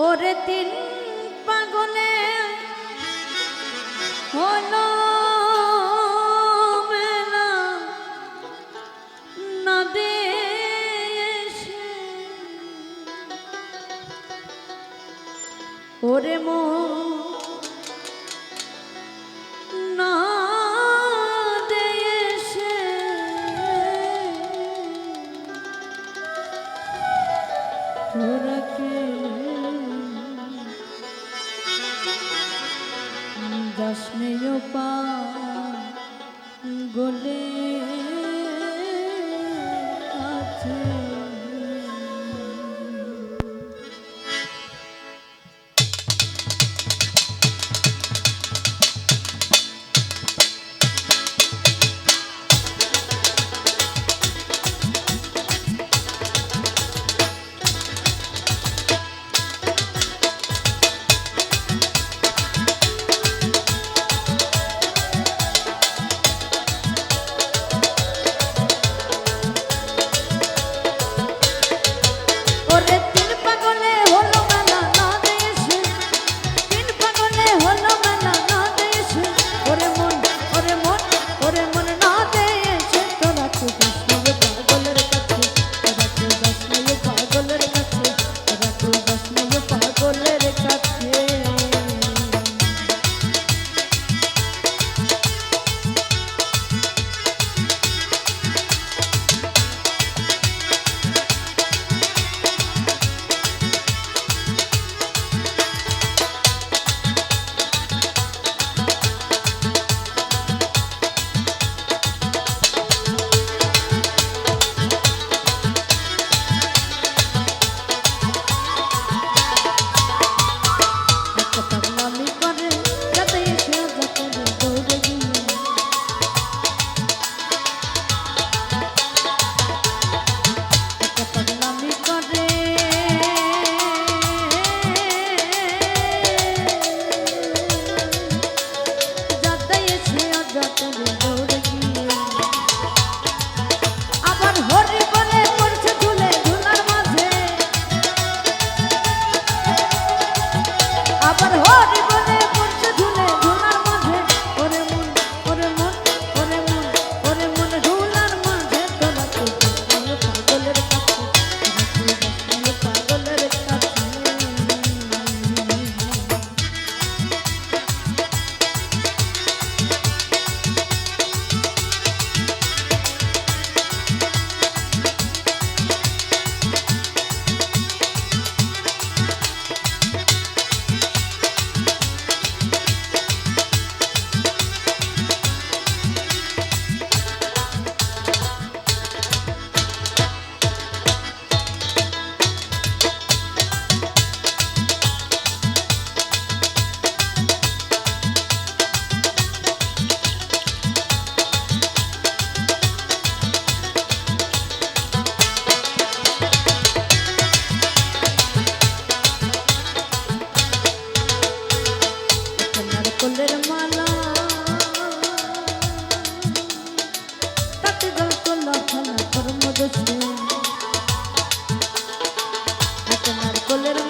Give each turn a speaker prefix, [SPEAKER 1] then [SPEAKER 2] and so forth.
[SPEAKER 1] ওরে তিন পাগলে হলো ওরে মো না তোরা কেলে দাসনেয় পা গলে সকলের